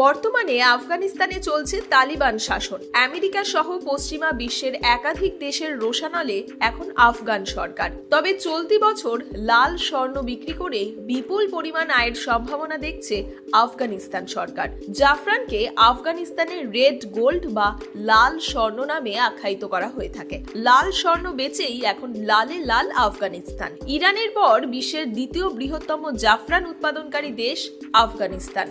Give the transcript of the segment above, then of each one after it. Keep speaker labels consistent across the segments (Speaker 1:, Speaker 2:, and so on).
Speaker 1: বর্তমানে আফগানিস্তানে চলছে তালিবান শাসন। আমেরিকা সহ পশ্চিমা বিশ্বের একাধিক দেশের রোশানলে এখন আফগান সরকার। তবে চলতি বছর লাল স্বর্ণ বিক্রি করে বিপুল পরিমাণ আয়ের সম্ভাবনা দেখছে আফগানিস্তান সরকার। জাফরানকে আফগানিস্তানের রেড গোল্ড বা লাল স্বর্ণ নামে আখ্যায়িত করা হয়ে থাকে। লাল স্বর্ণ বেচেই এখন লালে লাল আফগানিস্তান। ইরানের পর বিশ্বের দ্বিতীয় বৃহত্তম জাফরান উৎপাদনকারী দেশ আফগানিস্তান।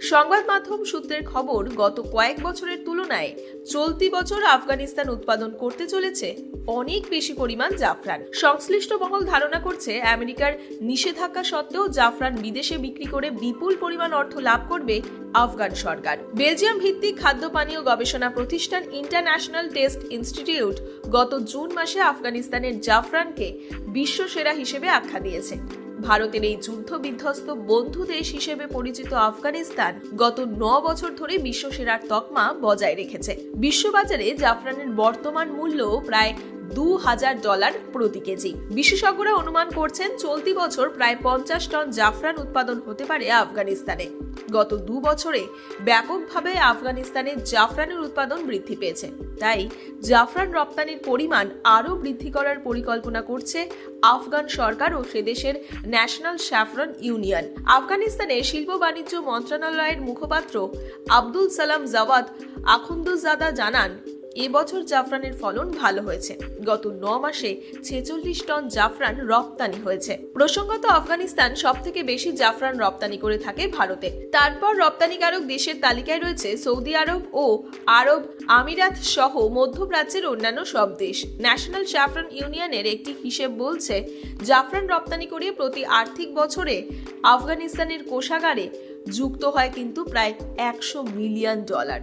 Speaker 1: সংবাদ মাধ্যম সূত্রের খবর, গত কয়েক বছরের তুলনায় চলতি বছর আফগানিস্তান উৎপাদন করতে চলেছে অনেক বেশি পরিমাণ জাফরান। সংশ্লিষ্ট মহল ধারণা করছে, আমেরিকার নিষেধাজ্ঞা সত্ত্বেও জাফরান বিদেশে বিক্রি করে বিপুল পরিমাণ অর্থ লাভ করবে আফগান সরকার। বেলজিয়াম ভিত্তিক খাদ্য, পানীয় গবেষণা প্রতিষ্ঠান ইন্টারন্যাশনাল টেস্ট ইনস্টিটিউট গত জুন মাসে আফগানিস্তানের জাফরানকে বিশ্ব সেরা হিসেবে আখ্যা দিয়েছে। ভারতের এই যুদ্ধ বিধ্বস্ত বন্ধু দেশ হিসেবে পরিচিত আফগানিস্তান গত ন বছর ধরে বিশ্বসেরার তকমা বজায় রেখেছে। বিশ্ববাজারে জাফরানের বর্তমান মূল্য প্রায় দু হাজার ডলার প্রতি কেজি। বিশেষজ্ঞরা অনুমান করছেন, চলতি বছর প্রায় পঞ্চাশ টন জাফরান উৎপাদন হতে পারে আফগানিস্তানে। গত দু বছরে ব্যাপকভাবে আফগানিস্তানে জাফরানের উৎপাদন বৃদ্ধি পেয়েছে। তাই জাফরান রপ্তানির পরিমাণ আরও বৃদ্ধি করার পরিকল্পনা করছে আফগান সরকার ও সে দেশের ন্যাশনাল স্যাফরন ইউনিয়ন। আফগানিস্তানে শিল্প বাণিজ্য মন্ত্রণালয়ের মুখপাত্র আব্দুল সালাম জাওয়াদ আখুন্দুজাদা জানান এবছর জাফরানের ফলন ভালো হয়েছে। গত ন মাসে ছেচল্লিশ টন জাফরান রপ্তানি হয়েছে। প্রসঙ্গত আফগানিস্তান সব থেকে বেশি জাফরান রপ্তানি করে থাকে ভারতে। তারপর রপ্তানিকারক দেশের তালিকায় রয়েছে সৌদি আরব ও আরব আমিরাত সহ মধ্যপ্রাচ্যের অন্যান্য সব দেশ। ন্যাশনাল জাফরান ইউনিয়নের একটি হিসেব বলছে, জাফরান রপ্তানি করে প্রতি আর্থিক বছরে আফগানিস্তানের কোষাগারে যুক্ত হয় কিন্তু প্রায় একশো মিলিয়ন ডলার।